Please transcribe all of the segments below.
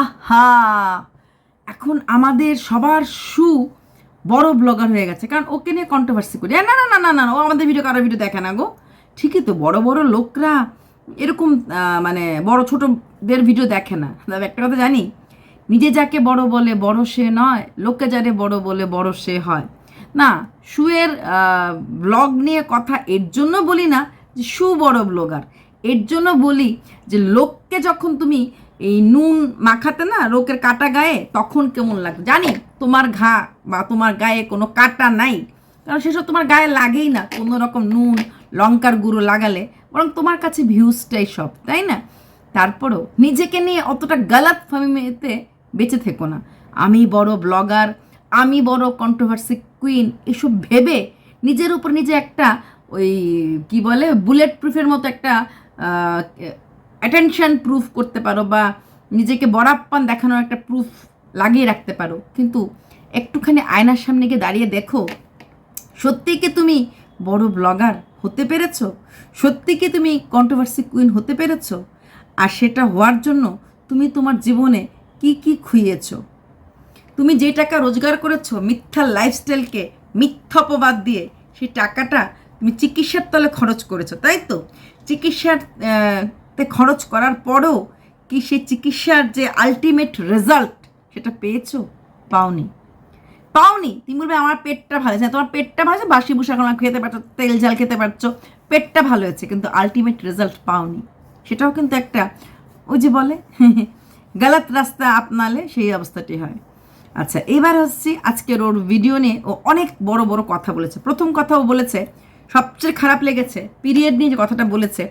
আহা! এখন আমাদের সবার সু বড় ব্লগার হয়ে গেছে। কারণ ওকে নিয়ে কন্ট্রোভার্সি করি। না না না না না, ও আমাদের ভিডিও কারও ভিডিও দেখে না গো। ঠিকই তো, বড় বড় লোকরা এরকম মানে বড়, ছোটদের ভিডিও দেখে না। তবে একটা কথা জানি, নিজে যাকে বড় বলে বড় সে নয়, লোককে যারে বড় বলে বড় সে হয়। না শুয়ের ব্লগ নিয়ে কথা এর জন্য বলি না যে সু বড় ব্লগার এর জন্য বলি যে লোককে যখন তুমি এই নুন মাখাতে না লোকের কাটা গায়ে তখন কেমন লাগে? জানি তোমার ঘা বা তোমার গায়ে কোনো কাটা নাই। কারণ সেসব তোমার গায়ে লাগেই না। কোনো রকম নুন, লঙ্কার গুঁড়ো লাগালে বরং তোমার কাছে ভিউজটাই সব, তাই না? তারপরেও নিজেকে নিয়ে অতটা গালাত ফামিতে বেঁচে থেকো না। আমি বড় ব্লগার, আমি বড় কন্ট্রোভার্সি কুইন এসব ভেবে নিজের উপর নিজে একটা ওই কি বলে বুলেট প্রুফের মতো একটা অ্যাটেনশন প্রুফ করতে পারো বা নিজেকে বরাপ্পান দেখানোর একটা প্রুফ লাগিয়ে রাখতে পারো। কিন্তু একটুখানি আয়নার সামনে গিয়ে দাঁড়িয়ে দেখো সত্যি কি তুমি বড় ব্লগার হতে পেরেছ? সত্যি কি তুমি কন্ট্রোভার্সি কুইন হতে পেরেছ? আর সেটা হওয়ার জন্য তুমি তোমার জীবনে কি কি খুইয়েছো? তুমি যে টাকা রোজগার করেছ মিথ্যা লাইফস্টাইলকে মিথ্যা অপবাদ দিয়ে, সেই টাকাটা তুমি চিকিৎসার তলে খরচ করেছ, তাই তো? চিকিৎসার তে খরচ করার পরও কি সেই চিকিৎসার যে আলটিমেট রেজাল্ট সেটা পেয়েছ? পাওনি। পাওনি। তুমি বলবে আমার পেটটা ভালো হয়েছে। তোমার পেটটা ভালো হয়েছে? বাসি বুসা কোনো খেতে পারছ, তেল ঝাল খেতে পারছ। পেটটা ভালো হয়েছে, কিন্তু আলটিমেট রেজাল্ট পাওনি। সেটাও কিন্তু একটা ওই যে বলে, গালাত রাস্তা আপনালে সেই অবস্থাটি হয়। আচ্ছা এবার হচ্ছে আজকের ওর ভিডিও নিয়ে। ও অনেক বড় বড় কথা বলেছে। প্রথম কথা ও বলেছে, সবচেয়ে খারাপ লেগেছে। পিরিয়ড নিয়ে যে কথাটা বলেছে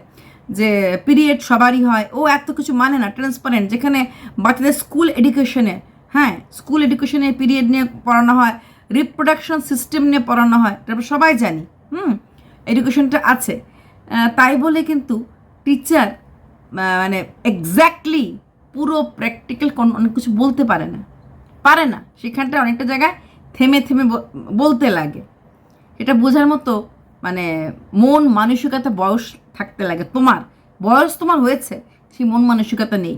যে পিরিয়ড সবারই হয়, ও এত কিছু মানে না ট্রান্সপারেন্ট যেখানে বাচ্চাদের স্কুল এডুকেশনে হ্যাঁ স্কুল এডুকেশনে পিরিয়ড নিয়ে পড়ানো হয় রিপ্রোডাকশন সিস্টেম নিয়ে পড়ানো হয়, তারপর সবাই জানি, হুম এডুকেশনটা আছে। তাই বলে কিন্তু টিচার মানে এক্স্যাক্টলি পুরো প্র্যাকটিক্যাল অনেক কিছু বলতে পারে না। পারে না, সেখানটা অনেকটা জায়গায় থেমে থেমে বলতে লাগে। এটা বোঝার মতো মানে মন, মানসিকতা, বয়স থাকতে লাগে তোমার। বয়স তোমার হয়েছে, সেই মন মানসিকতা নেই।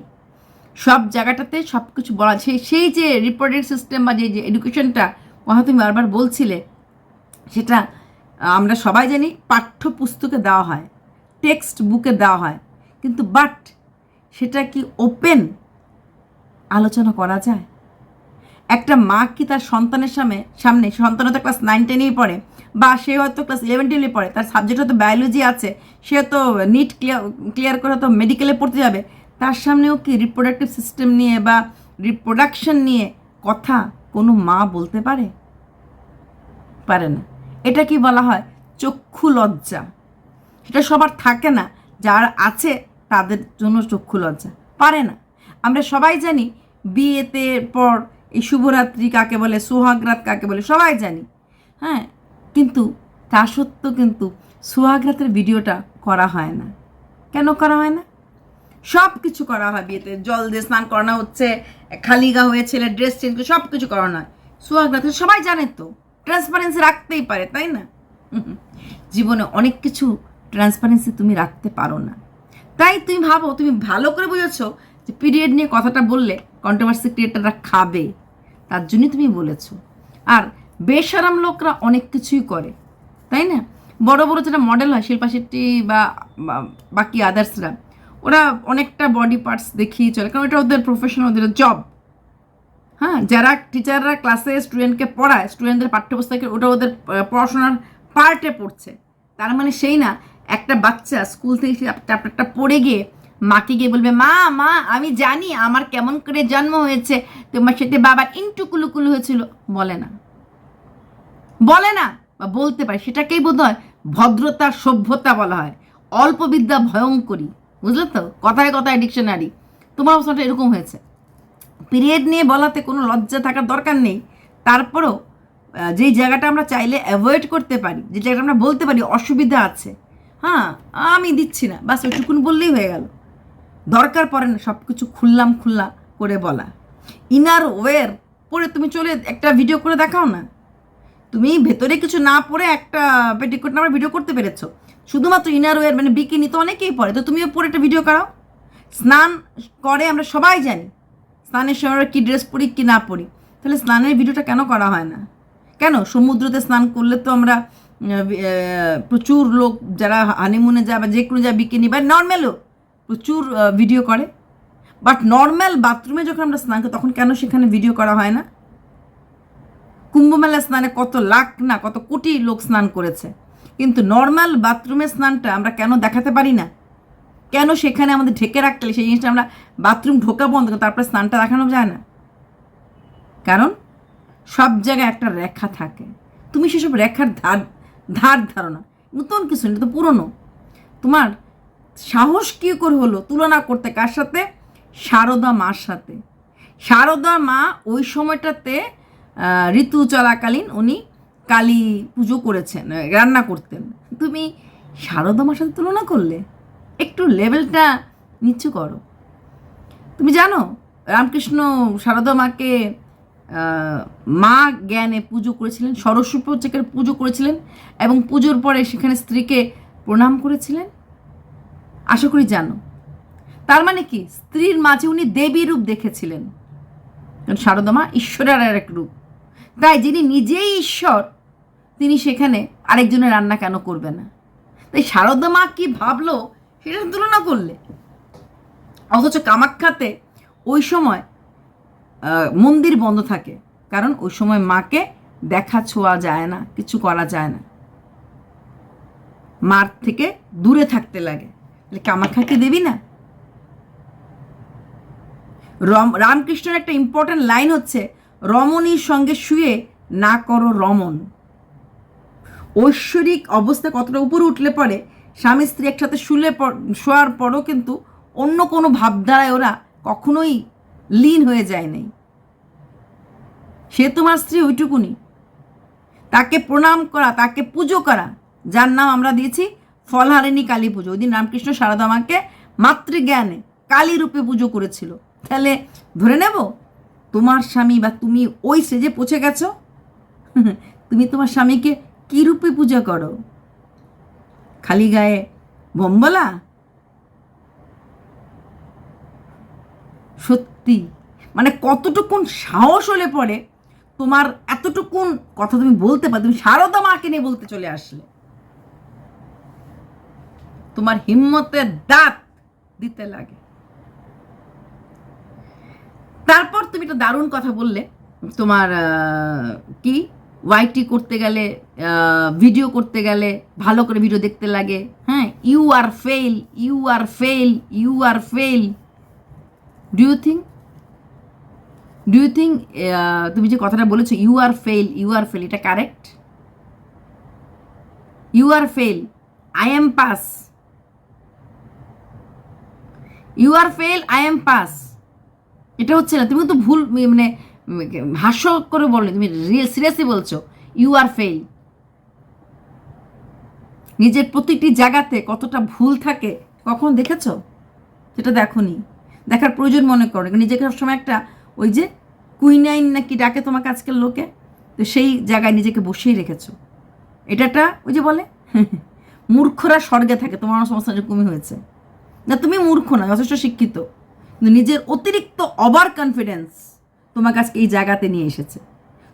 সব জায়গাটাতে সব কিছু বলা, সেই সেই যে রিপোর্টেড সিস্টেম বা যে যে এডুকেশনটা কথা তুমি বারবার বলছিলে, সেটা আমরা সবাই জানি পাঠ্যপুস্তকে দেওয়া হয় টেক্সট বুকে দেওয়া হয়। কিন্তু বাট সেটা কি ওপেন আলোচনা করা যায়? একটা মা কি তার সন্তানের সামনে সামনে সন্তান হয়তো ক্লাস নাইন টেনেই পড়ে বা সে হয়তো ক্লাস ইলেভেন টুয়েলভে পড়ে, তার সাবজেক্ট হয়তো বায়োলজি আছে, সে হয়তো নিট ক্লিয়ার ক্লিয়ার করে হয়তো মেডিকেলে পড়তে যাবে, তার সামনেও কি রিপ্রোডাক্টিভ সিস্টেম নিয়ে বা রিপ্রোডাকশন নিয়ে কথা কোনো মা বলতে পারে? পারে না। এটা কি বলা হয়? চক্ষু লজ্জা। সেটা সবার থাকে না, যার আছে তাদের জন্য চক্ষু লজ্জা। পারে না। আমরা সবাই জানি, বিয়েতে পর এই শুভরাত্রি কাকে বলে, সোহাগরাত কাকে বলে, সবাই জানি। হ্যাঁ কিন্তু, তা সত্ত্বেও কিন্তু সোহাগরাতের ভিডিওটা করা হয় না। কেন করা হয় না? সব কিছু করা হয় বিয়েতে। জল দিয়ে স্নান করানো হচ্ছে, খালি গা হয়ে ছেলে ড্রেস চেঞ্জ করে সব কিছু করানো হয়। সোহাগরাতে সবাই জানে তো ট্রান্সপারেন্সি রাখতেই পারে, তাই না। জীবনে অনেক কিছু ট্রান্সপারেন্সি তুমি রাখতে পারো না। তাই তুমি ভাবো, তুমি ভালো করে বুঝেছ যে পিরিয়ড নিয়ে কথাটা বললে কন্ট্রোভার্সি ক্রিয়েটাররা খাবে। তার জন্যই তুমি বলেছ। আর বেসারাম লোকরা অনেক কিছুই করে, তাই না? বড় বড় যেটা মডেল হয়, শিল্পা শেট্টি বা বাকি আদার্সরা ওরা অনেকটা বডি পার্টস দেখিয়ে চলে, কারণ এটা ওদের প্রফেশন ওদের জব হ্যাঁ যারা টিচাররা ক্লাসে স্টুডেন্টকে পড়ায় স্টুডেন্টদের পাঠ্যপুস্তকে ওটা ওদের পড়াশোনার পার্টে পড়ছে। তার মানে সেই না, একটা বাচ্চা স্কুল থেকে চ্যাপ্টারটা পড়ে গিয়ে, মাকে গিয়ে বলবে, মা মা, আমি জানি আমার কেমন করে জন্ম হয়েছে, তোমার সাথে বাবার ইন্টু কুলুকুলু হয়েছিল। বলে না। বলে না, বা বলতে পারে, সেটাকেই বোধ হয় ভদ্রতা, সভ্যতা বলা হয়। অল্প বিদ্যা ভয়ঙ্করী, বুঝলে তো? কথায় কথায় ডিকশনারি। তোমার অবস্থাটা এরকম হয়েছে। পিরিয়ড নিয়ে বলাতে কোনো লজ্জা থাকার দরকার নেই। তারপরেও যেই জায়গাটা আমরা চাইলে অ্যাভয়েড করতে পারি, যে জায়গাটা আমরা বলতে পারি অসুবিধা আছে হ্যাঁ আমি দিচ্ছি না, বাস ওইটুকুন বললেই হয়ে গেল। দরকার পড়ে না সব কিছু খুললাম খুল্লা করে বলা। ইনার ওয়ের পরে তুমি চলে একটা ভিডিও করে দেখাও না। তুমি ভেতরে কিছু না পরে একটা পেটিকোট নাম্বার ভিডিও করতে পেরেছ। শুধুমাত্র ইনার ওয়ার মানে বিকিনি তো অনেকেই পরে। তো তুমিও পরে একটা ভিডিও করাও। স্নান করে আমরা সবাই জানি, স্নানের সময় আমরা কী ড্রেস পরি, কি না পরি। তাহলে স্নানের ভিডিওটা কেন করা হয় না? কেন? সমুদ্রতে স্নান করলে তো আমরা প্রচুর লোক যারা হানিমুনে যায় বা যে কোনো যায় বিকিনি বা নর্ম্যালও প্রচুর ভিডিও করে। বাট নর্ম্যাল বাথরুমে যখন আমরা স্নান করি, তখন কেন সেখানে ভিডিও করা হয় না? কুম্ভমেলা স্নানে কত লাখ না কত কোটি লোক স্নান করেছে। কিন্তু নর্মাল বাথরুমের স্নানটা আমরা কেন দেখাতে পারি না? কেন সেখানে আমাদের ঢেকে রাখতে? সেই জিনিসটা আমরা বাথরুম ঢোকা বন্ধ করি তারপরে স্নানটা দেখানো যায় না। কারণ সব জায়গায় একটা রেখা থাকে। তুমি সেসব রেখার ধার ধার ধারণা নতুন কিছু না, এটা তো পুরনো। তোমার সাহস কী করে হলো তুলনা করতে? কার সাথে? শারদা মার সাথে। শারদা মা ওই সময়টাতে ঋতু চলাকালীন উনি কালী পুজো করেছেন রান্না করতেন। তুমি শারদা মার সাথে তুলনা করলে একটু লেভেলটা নিচু করো। তুমি জানো, রামকৃষ্ণ শারদা মাকে মা জ্ঞানে পুজো করেছিলেন, সরস্বতী প্রচেকের পুজো করেছিলেন এবং পুজোর পরে সেখানে স্ত্রীকে প্রণাম করেছিলেন। আশা করি জানো। তার মানে কি? স্ত্রীর মাঝে উনি দেবী রূপ দেখেছিলেন। কারণ শারদা মা ঈশ্বরের আর এক রূপ। তাই যিনি নিজেই ঈশ্বর, তিনি সেখানে আরেকজনের রান্না কেন করবে না? তাই শারদা মা কি ভাবলো সেটা তুলনা করলে? অথচ কামাখ্যাতে ওই সময় মন্দির বন্ধ থাকে। কারণ ওই সময় মাকে দেখা ছোঁয়া যায় না, কিছু করা যায় না। মার থেকে দূরে থাকতে লাগে। কামাখ্যাকে দেবি না? রম, রামকৃষ্ণের একটা ইম্পর্ট্যান্ট লাইন হচ্ছে রমণীর সঙ্গে শুয়ে না করো রমন ঐশ্বরিক অবস্থা কতটা উপরে উঠলে পরে, স্বামী স্ত্রী একসাথে শুলে শোয়ার পরও কিন্তু অন্য কোনো ভাবধারায় ওরা কখনোই লীন হয়ে যায় নাই। সে তোমার স্ত্রী ওইটুকুনি। তাকে প্রণাম করা, তাকে পুজো করা, যার নাম আমরা দিয়েছি ফলহারিণী কালী পুজো। ওই দিন রামকৃষ্ণ সারদা মাকে মাতৃজ্ঞানে কালী রূপে পুজো করেছিল। তাহলে ধরে নেব তোমার স্বামী বা তুমি ওই সেজে পৌঁছে গেছো? তুমি তোমার স্বামীকে কী রূপে পূজা করো? খালি গায়ে বোম্বলা? সত্যি? মানে কতটুকুন সাহস হলে পরে তোমার এতটুকুন কথা তুমি বলতে পারো, তুমি সারদা মাকে নিয়ে বলতে চলে আসলে। তোমার হিম্মতের দাঁত দিতে লাগে। তারপর তুমি একটা দারুণ কথা বললে, তোমার কি? ওয়াইটি করতে গেলে ভিডিও করতে গেলে ভালো করে ভিডিও দেখতে লাগে। হ্যাঁ you are fail you are fail you are fail do you think do you think তুমি যে কথাটা বলেছ you are fail you are fail এটা correct you are fail I am pass you are fail I am pass এটা হচ্ছে না, তুমি তো ভুল মানে হাস্য করে বলনি, তুমি রিয়েল সিরিয়াসলি বলছো ইউ আর ফেল নিজের প্রতিটি জায়গাতে কতটা ভুল থাকে, কখন দেখেছ? সেটা দেখোনি। দেখার প্রয়োজন মনে করো নিজেকে সবসময় একটা, ওই যে কুইনাইন নাকি ডাকে তোমাকে আজকের লোকে, তো সেই জায়গায় নিজেকে বসিয়ে রেখেছো। এটাটা, ওই যে বলে, মূর্খরা স্বর্গে থাকে, তোমার সমস্যা এরকমই হয়েছে। না, তুমি মূর্খ না যথেষ্ট শিক্ষিত। কিন্তু নিজের অতিরিক্ত ওভার কনফিডেন্স তোমাকে আজকে এই জায়গাতে নিয়ে এসেছে।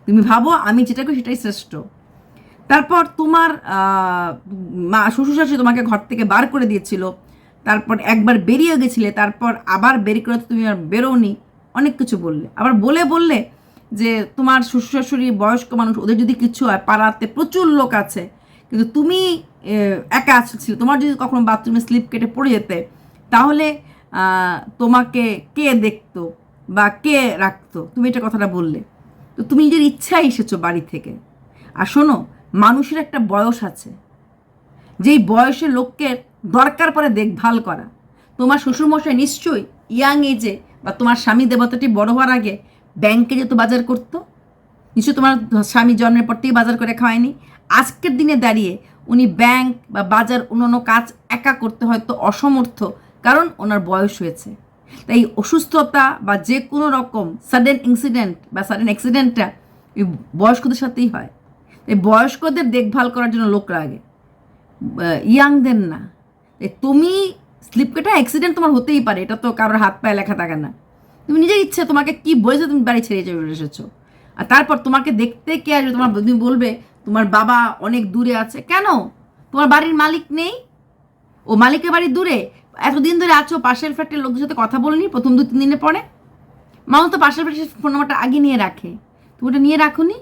তুমি ভাবো, আমি যেটা করি সেটাই শ্রেষ্ঠ। তারপর তোমার মা শ্বশুর শাশুড়ি তোমাকে ঘর থেকে বার করে দিয়েছিল। তারপর একবার বেরিয়ে গেছিলে, তারপর আবার বেরিয়ে করে তুমি আর বেরোনি অনেক কিছু বললে। আবার বলে বললে যে, তোমার শ্বশুর শাশুড়ি বয়স্ক মানুষ, ওদের যদি কিছু হয়, পাড়াতে প্রচুর লোক আছে। কিন্তু তুমি একা ছিল, তোমার যদি কখনো বাথরুমে স্লিপ কেটে পড়ে যেতে, তাহলে তোমাকে কে দেখতো বা কে রাখতো? তুমি এটা কথাটা বললে। তো তুমি নিজের ইচ্ছায় এসেছ বাড়ি থেকে। আর শোনো, মানুষের একটা বয়স আছে। যেই বয়সে লোককে দরকার পড়ে দেখভাল করা। তোমার শ্বশুরমশাই নিশ্চয়ই ইয়াং এজে বা তোমার স্বামী দেবতাটি বড় হওয়ার আগে ব্যাংকে যেত, বাজার করতো। নিশ্চয়ই তোমার স্বামী জন্মের পর থেকেই বাজার করে খাওয়ায়নি। আজকের দিনে দাঁড়িয়ে উনি ব্যাংক বা বাজার অন্যান্য কাজ একা করতে হয়তো অসমর্থ কারণ ওনার বয়স হয়েছে। তাই অসুস্থতা বা যে কোনো রকম সাডেন ইনসিডেন্ট বা সাডেন অ্যাক্সিডেন্টটা এই বয়স্কদের সাথেই হয়। তাই বয়স্কদের দেখভাল করার জন্য লোক লাগে। ইয়াংদের না। তাই তুমি স্লিপ কেটে অ্যাক্সিডেন্ট তোমার হতেই পারে, এটা তো কারোর হাত পায়ে লেখা থাকে না। তুমি নিজের ইচ্ছে, তোমাকে কি বলেছে তুমি বাড়ি ছেড়ে চলে এসেছ? আর তারপর তোমাকে দেখতে কে আসবে? তোমার তুমি বলবে, তোমার বাবা অনেক দূরে আছে। কেন? তোমার বাড়ির মালিক নেই? ও মালিকের বাড়ি দূরে? এতদিন ধরে আছো, পাশের ফ্ল্যাটের লোকদের সাথে কথা বলনি, প্রথম দু তিন দিনে পরে? মাও তো পাশের ফ্ল্যাটের ফোন নাম্বারটা আগে নিয়ে রাখে। তুমি ওটা নিয়ে রাখো নি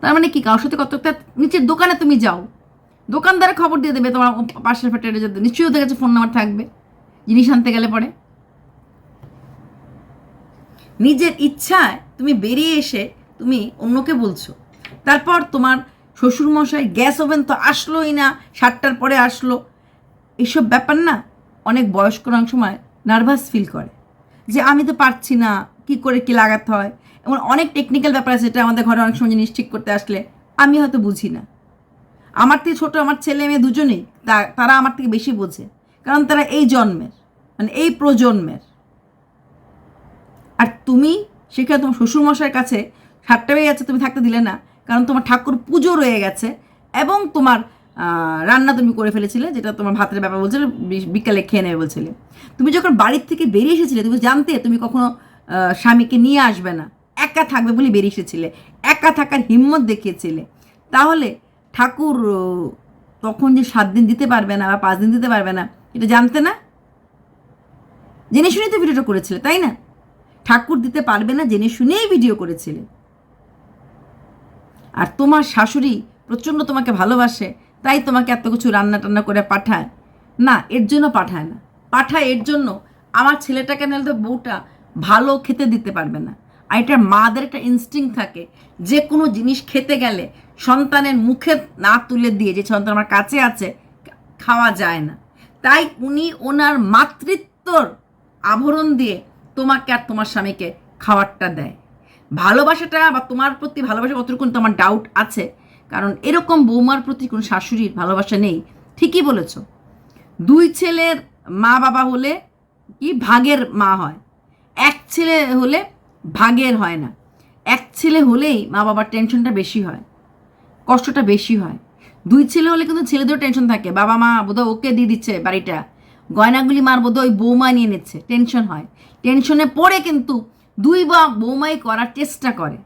তার মানে কি, কারোর সাথে কত তা নিচের দোকানে তুমি যাও। দোকানদারে খবর দিয়ে দেবে তোমার পাশের ফ্ল্যাটের যাতে নিশ্চয়ই ওদের কাছে ফোন নাম্বার থাকবে। জিনিস আনতে গেলে পরে। নিজের ইচ্ছায় তুমি বেরিয়ে এসে তুমি অন্যকে বলছো। তারপর তোমার শ্বশুরমশাই গ্যাস ওভেন তো আসলোই না, সাতটার পরে আসলো। এইসব ব্যাপার না অনেক বয়স্ক অনেক সময় নার্ভাস ফিল করে যে আমি তো পারছি না, কি করে কি লাগাতে হয়? এমন অনেক টেকনিক্যাল ব্যাপার আছে যেটা আমাদের ঘরে অনেক সময় জিনিস ঠিক করতে আসলে আমি হয়তো বুঝি না। আমার থেকে ছোট আমার ছেলে মেয়ে দুজনেই তারা আমার থেকে বেশি বোঝে। কারণ তারা এই জন্মের মানে এই প্রজন্মের। আর তুমি সেখানে তোমার শ্বশুরমশাইয়ের কাছে সাতটা বেজে গেছে, তুমি থাকতে দিলে না। কারণ তোমার ঠাকুর পুজো রয়ে গেছে এবং তোমার রান্না তুমি করে ফেলেছিলে, যেটা তোমার ভাতের ব্যাপার বলছিলে বিকালে খেয়ে নেবে বলছিলে। তুমি যখন বাড়ির থেকে বেরিয়ে এসেছিলে, তুমি জানতে, তুমি কখনো স্বামীকে নিয়ে আসবে না। একা থাকবে বলে বেরিয়ে এসেছিলে। একা থাকার হিম্মত দেখিয়েছিলে। তাহলে ঠাকুর তখন যে সাত দিন দিতে পারবে না বা পাঁচ দিন দিতে পারবে না, এটা জানতে না? জেনে শুনেই তো ভিডিওটা করেছিলে, তাই না? ঠাকুর দিতে পারবে না জেনে শুনেই ভিডিও করেছিলে। আর তোমার শাশুড়ি প্রচণ্ড তোমাকে ভালোবাসে তাই তোমাকে এত কিছু রান্না টান্না করে পাঠায়। না, এর জন্য পাঠায় না। পাঠায় এর জন্য। আমার ছেলেটাকে নাহলে তো বউটা ভালো খেতে দিতে পারবে না। আর এটা মাদের একটা ইনস্টিং থাকে। যে কোনো জিনিস খেতে গেলে সন্তানের মুখে না তুলে দিয়ে যে সন্তান আমার কাছে আছে, খাওয়া যায় না। তাই উনি ওনার মাতৃত্বর আভরণ দিয়ে তোমাকে আর তোমার স্বামীকে খাবারটা দেয়। ভালোবাসাটা বা তোমার প্রতি ভালোবাসা কতটুকু তোমার ডাউট আছে কারণ এরকম বৌমার প্রতি কোনো শাশুড়ির ভালোবাসা নেই। ঠিকই বলেছ। দুই ছেলের মা বাবা হলে কি ভাগের মা হয়। এক ছেলে হলে ভাগের হয় না। এক ছেলে হলেই মা বাবার টেনশনটা বেশি হয়, কষ্টটা বেশি হয়। দুই ছেলে হলে কিন্তু ছেলেদেরও টেনশন থাকে। বাবা মা বোধহয় ওকে দিয়ে দিচ্ছে বাড়িটা। গয়নাগুলি মার বোধহয় ওই বৌমা নিয়ে নিচ্ছে। টেনশন হয়। টেনশনে পড়ে কিন্তু দুই বা বৌমাই করার চেষ্টা করে।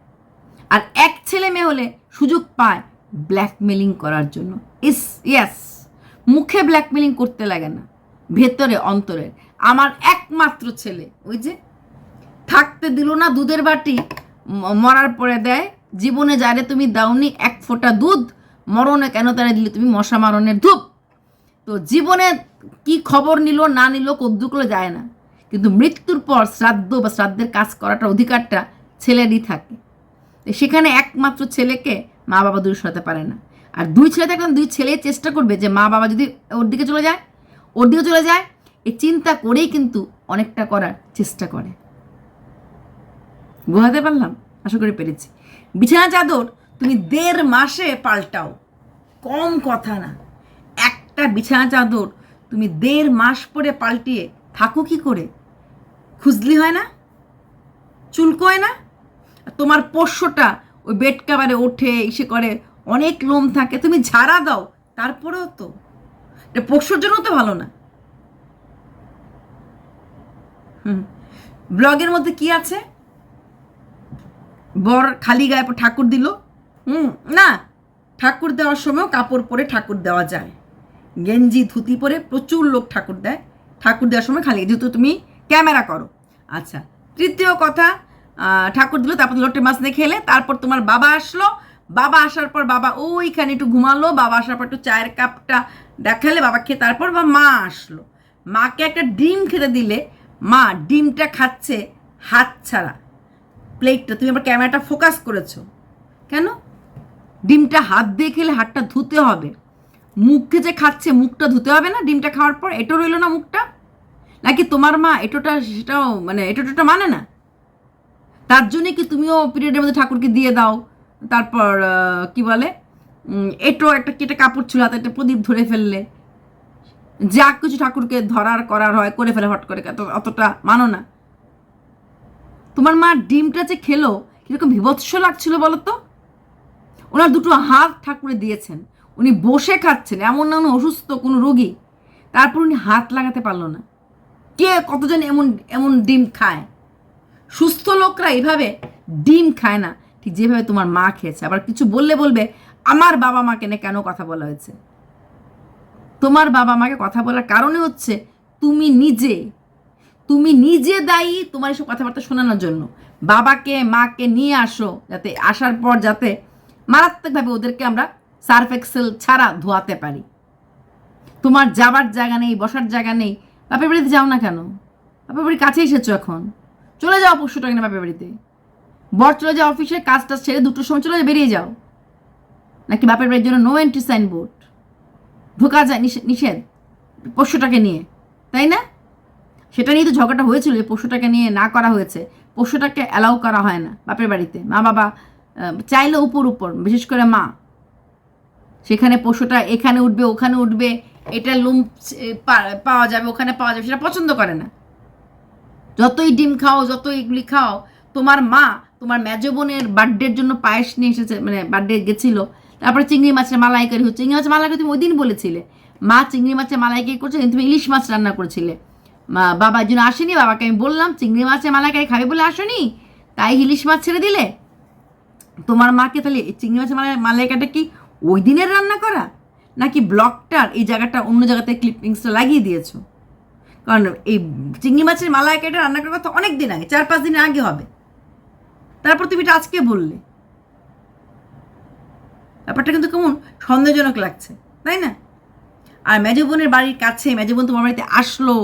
আর এক ছেলে মেয়ে হলে সুযোগ পায় ব্ল্যাকমেলিং করার জন্য। ইস ইয়াস মুখে ব্ল্যাকমেলিং করতে লাগে না। ভেতরে, অন্তরে। আমার একমাত্র ছেলে। ওই যে থাকতে দিল না দুধের বাটি মরার পরে দেয়, জীবনে যারে তুমি দাওনি এক ফোঁটা দুধ, মরণে কেন তারা দিলে তুমি মশা মারণের ধূপ? তো জীবনে কি খবর নিল, না নিল কদ্দুকলো যায় না। কিন্তু মৃত্যুর পর শ্রাদ্ধ বা শ্রাদ্ধের কাজ করাটা অধিকারটা ছেলেরই থাকে। সেখানে একমাত্র ছেলেকে মা বাবা দূরে সরাতে পারে না। আর দুই ছেলে থাকলে দুই ছেলে চেষ্টা করবে যে মা বাবা যদি ওর দিকে চলে যায়, ওর দিকে চলে যায় এই চিন্তা করেই কিন্তু অনেকটা করার চেষ্টা করে। বোঝাতে পারলাম? আশা করি পেরেছি। বিছানা চাদর তুমি দেড় মাসে পাল্টাও। কম কথা না। একটা বিছানা চাদর তুমি দেড় মাস পরে পাল্টিয়ে থাকো কি করে? খুজলি হয় না? চুলকোয় না? তোমার পোষ্যটা ওই বেড কাভারে ওঠে, ইসে করে, অনেক লোম থাকে। তুমি ঝাড়া দাও, তারপরেও তো। এটা পোষ্যর জন্য তো ভালো না। হুম। ব্লগের মধ্যে কি আছে? বর খালি গায়ে ঠাকুর দিল। হুম, না, ঠাকুর দেওয়ার সময় কাপড় পরে ঠাকুর দেওয়া যায়। গেঞ্জি, ধুতি পরে প্রচুর লোক ঠাকুর দেয়। ঠাকুর দেওয়ার সময় খালি যেহেতু তুমি ক্যামেরা করো। আচ্ছা তৃতীয় কথা ঠাকুর দিল, তারপর লোটে মাছ দিয়ে খেলে, তারপর তোমার বাবা আসলো। বাবা আসার পর বাবা ওইখানে একটু ঘুমালো, বাবা আসার পর একটু চায়ের কাপটা দেখালে বাবা খেয়ে তারপর বা মা আসলো। মাকে একটা ডিম খেতে দিলে, মা ডিমটা খাচ্ছে হাত ছাড়া। প্লেটটা, তুমি আবার ক্যামেরাটা ফোকাস করেছ। কেন? ডিমটা হাত দিয়ে খেলে হাতটা ধুতে হবে। মুখে যে খাচ্ছে, মুখটা ধুতে হবে না ডিমটা খাওয়ার পর, এটো রইল না মুখটা? নাকি তোমার মা এটোটা সেটাও মানে এটোটা মানে না? তার জন্যে কি তুমিও পিরিয়ডের মধ্যে ঠাকুরকে দিয়ে দাও? তারপর কি বলে? এটো একটা কেটে কাপড় ছিল হাতে একটা প্রদীপ ধরে ফেললে। যা কিছু ঠাকুরকে ধরার, করার হয়, করে ফেলে হট করে অতটা মানো না। তোমার মা ডিমটা যে খেলো, কীরকম বিভৎস লাগছিল বলো তো ওনার দুটো হাত ঠাকুরে দিয়েছেন। উনি বসে খাচ্ছেন, এমন না অসুস্থ, কোনো রোগী। তারপর উনি হাত লাগাতে পারল না। কে কতজন এমন এমন ডিম খায়? সুস্থ লোকরা এভাবে ডিম খায় না। ঠিক যেভাবে তোমার মা খেয়েছে। আবার কিছু বললে বলবে, আমার বাবা মাকে নিয়ে কেন কথা বলা হয়েছে? তোমার বাবা মাকে কথা বলার কারণে হচ্ছে, তুমি নিজে তুমি নিজে দায়ী তোমার এসব কথাবার্তা শোনানোর জন্য। বাবাকে, মাকে নিয়ে আসো যাতে আসার পর যাতে মারাত্মকভাবে ওদেরকে আমরা সার্ফ এক্সেল ছাড়া ধোয়াতে পারি। তোমার যাবার জায়গা নেই, বসার জায়গা নেই। বাপের বাড়িতে যাও না কেন? বাপের বাড়ির কাছে এসেছ এখন। চলে যাও পরশুটা কিনা বাপের বাড়িতে। বর চলে যাও অফিসে কাজ টাজ ছেড়ে দুটোর সময় চলে বেরিয়ে যাও। নাকি বাপের বাড়ির জন্য নো এন্ট্রি সাইনবোর্ড ঢোকা যায় নিষে- নিষেধ পশুটাকে নিয়ে। তাই না? সেটা নিয়ে তো ঝগড়াটা হয়েছিল, এই পশুটাকে নিয়ে না করা হয়েছে। পশুটাকে অ্যালাউ করা হয় না বাপের বাড়িতে। মা বাবা চাইলে উপর উপর, বিশেষ করে মা। সেখানে পশুটা এখানে উঠবে, ওখানে উঠবে, এটা লুম পাওয়া যাবে, ওখানে পাওয়া যাবে, সেটা পছন্দ করে না। যতই ডিম খাও, যতই এগুলি খাও, তোমার মা, তোমার মেজো বোনের বার্থডের জন্য পায়েস নিয়ে এসেছে মানে বার্থডে গেছিল। তারপরে চিংড়ি মাছের মালাইকারি হচ্ছে। চিংড়ি মাছের মালাইকারি তুমি ওই দিন বলেছিলে। মা চিংড়ি মাছের মালাইকারি করছে তুমি ইলিশ মাছ রান্না করেছিলে। মা বাবার জন্য আসেনি, বাবাকে আমি বললাম, চিংড়ি মাছের মালাইকারি খাবে বলে আসনি? তাই ইলিশ মাছ ছেড়ে দিলে? তোমার মাকে তাহলে চিংড়ি মাছের মালাই মালাইকাটা কি ওই দিনের রান্না করা? নাকি ব্লকটার এই জায়গাটা অন্য জায়গাতে ক্লিপিংসটা লাগিয়ে দিয়েছ? কারণ এই চিংড়ি মাছের মালাইকাটা রান্না করার কথা অনেক দিন আগে, চার পাঁচ দিন আগে হবে। তারপর তুমি এটা আজকে বললে। ব্যাপারটা কিন্তু কেমন সন্দেহজনক লাগছে, তাই না? আর মেজো বোনের বাড়ির কাছে, মেজো বোন তোমার বাড়িতে আসলো,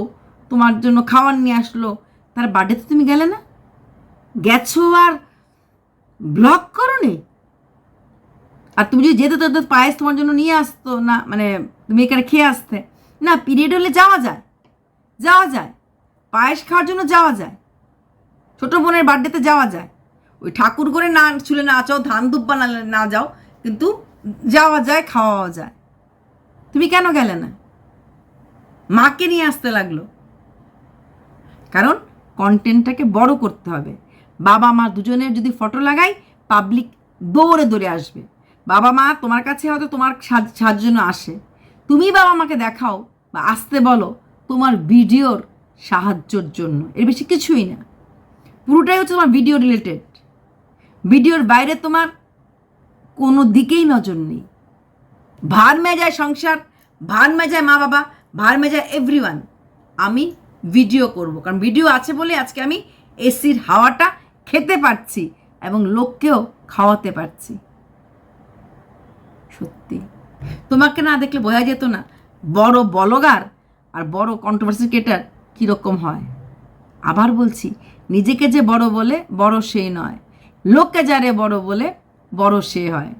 তোমার জন্য খাওয়ার নিয়ে আসলো, তার বার্থডেতে তুমি গেলে না? গেছো আর ব্লক করনি? আর তুমি যদি যেতে তো পায়েস তোমার জন্য নিয়ে আসতো না মানে তুমি এখানে খেয়ে আসতে। না, পিরিয়ড হলে যাওয়া যায়। যাওয়া যায়। পায়েস খাওয়ার জন্য যাওয়া যায়। ছোট বোনের বার্থডেতে যাওয়া যায়। ওই ঠাকুর করে না ছুলে না চাও ধান দুব্বা না না যাও, কিন্তু যাওয়া যায় খাওয়া যায়। তুমি কেন গেলে না? মাকে নিয়ে আসতে লাগল। কারণ কন্টেন্টটাকে বড় করতে হবে। বাবা মা দুজনের যদি ফটো লাগাই পাবলিক দৌড়ে দৌড়ে আসবে। বাবা মা তোমার কাছে হয়তো তোমার সাহায্য- আসে। তুমি বাবা মাকে দেখাও বা আসতে বলো তোমার ভিডিওর সাহায্যর জন্য। এর বেশি কিছুই না। পুরোটাই হচ্ছে তোমার ভিডিও রিলেটেড ভিডিওর বাইরে তোমার কোনো দিকেই নজর নেই। ভার মেজায় সংসার, ভার মেজায় মা বাবা, ভার মেজায় এভরিওয়ান আমি ভিডিও করব। কারণ ভিডিও আছে বলে আজকে আমি এসির হাওয়াটা খেতে পারছি এবং লোককেও খাওয়াতে পারছি। সত্যি। তোমাকে না দেখলে বোঝা যেত না, বড় বলগার আর বড় কন্ট্রোভার্সি ক্রিয়েটার কীরকম হয়? আবার বলছি, নিজেকে যে বড় বলে বড় সে নয়। লোককে যারে বড় বলে বড় সে হয়।